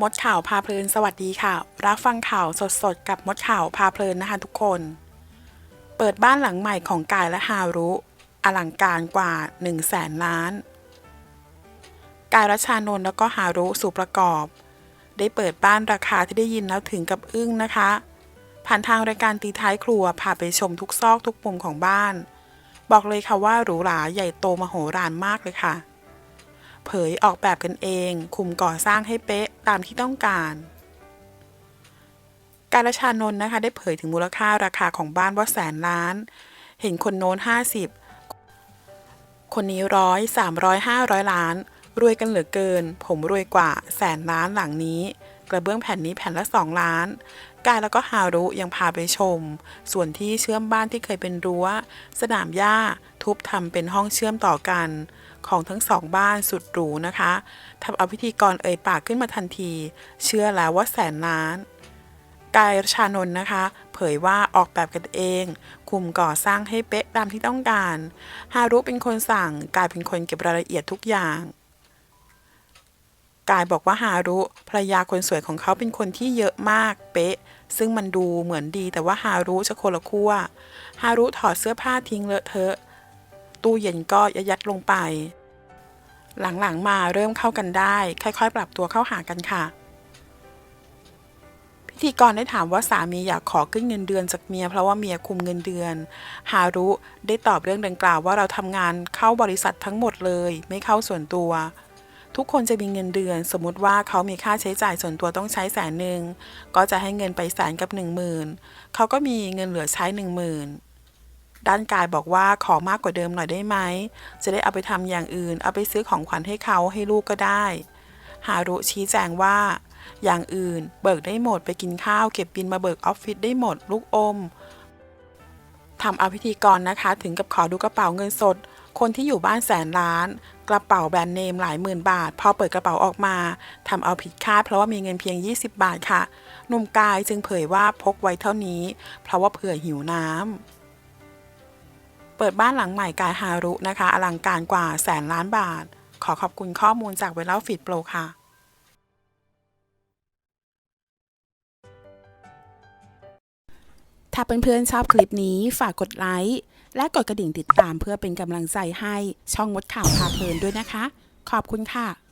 มดข่าวพาเพลินสวัสดีค่ะ รับฟังข่าวสดๆ กับมดข่าวพาเพลินนะคะทุกคน เปิดบ้านหลังใหม่ของกายและฮารุ อลังการกว่า 1 0 0 0 0แสนล้าน กายรัชานนท์แล้วก็ฮารุสุประกอบ ได้เปิดบ้านราคาที่ได้ยินแล้วถึงกับอึ้งนะคะ ผ่านทางรายการตีท้ายครัวพาไปชมทุกซอกทุกมุมของบ้าน บอกเลยค่ะว่าหรูหราใหญ่โตมโหฬารมากเลยค่ะ เผยออกแบบกันเอง คุมก่อสร้างให้เป๊ะตามที่ต้องการ การชานนท์นะคะ ได้เผยถึงมูลค่าราคาของบ้านว่าแสนล้าน เห็นคนโน้น 50 คนนี้ร้อยสามร้อยห้าร้อยล้าน รวยกันเหลือเกิน ผมรวยกว่าแสนล้านหลังนี้ กระเบื้องแผ่นนี้แผ่นละสองล้านกายแล้วก็ฮารุยังพาไปชม ส่วนที่เชื่อมบ้านที่เคยเป็นรั้ว สนามหญ้า ทุบทำเป็นห้องเชื่อมต่อกัน ของทั้งสองบ้านสุดหรูนะคะทำเอาพิธีกรเอ่ยปากขึ้นมาทันที เชื่อแล้วว่าแสนล้าน กายรชานนท์นะคะ เผยว่าออกแบบกันเอง คุมก่อสร้างให้เป๊ะตามที่ต้องการ ฮารุเป็นคนสั่ง กายเป็นคนเก็บรายละเอียดทุกอย่างกายบอกว่าฮารุภรรยาคนสวยของเขาเป็นคนที่เยอะมากเป๊ะ ซึ่งมันดูเหมือนดีแต่ว่าฮารุจะคนละขั้วฮารุถอดเสื้อผ้าทิ้งเลอะเทอะ ตู้เย็นก็ยัดยัดลงไป หลังๆมาเริ่มเข้ากันได้ ค่อยๆ ปรับตัวเข้าหากันค่ะ พิธีกรได้ถามว่าสามีอยากขอขึ้นเงินเดือนจากเมียเพราะว่าเมียคุมเงินเดือน ฮารุได้ตอบเรื่องดังกล่าวว่าเราทำงานเข้าบริษัททั้งหมดเลย ไม่เข้าส่วนตัว ทุกคนจะมีเงินเดือน สมมติว่าเขามีค่าใช้จ่ายส่วนตัวต้องใช้แสนหนึ่งก็จะให้เงินไปแสนกับหนึ่งหมื่นเขาก็มีเงินเหลือใช้หนึ่งหมื่น ด้านกายบอกว่าขอมากกว่าเดิมหน่อยได้ไหม จะได้เอาไปทำอย่างอื่น เอาไปซื้อของขวัญให้เขาให้ลูกก็ได้ ฮารุชี้แจงว่า อย่างอื่น เบิกได้หมดไปกินข้าวเก็บบินมาเบิกออฟฟิศได้หมดลูกอมทำเอาพิธีกรนะคะ ถึงกับขอดูกระเป๋าเงินสด คนที่อยู่บ้านแสนล้าน กระเป๋าแบรนด์เนมหลายหมื่นบาท พอเปิดกระเป๋าออกมาทำเอาผิดคาดเพราะว่ามีเงินเพียง 20 บาทค่ะหนุ่มกายจึงเผยว่าพกไว้เท่านี้ เพราะว่าเผื่อหิวน้ำ เปิดบ้านหลังใหม่กายฮารุนะคะ อลังการกว่าแสนล้านบาท ขอขอบคุณข้อมูลจากเวลาฟีดโปรค่ะถ้าเพื่อนๆชอบคลิปนี้ฝากกดไลค์ และกดกระดิ่งติดตามเพื่อเป็นกำลังใจให้ช่องมดข่าวพาเพลินด้วยนะคะ ขอบคุณค่ะ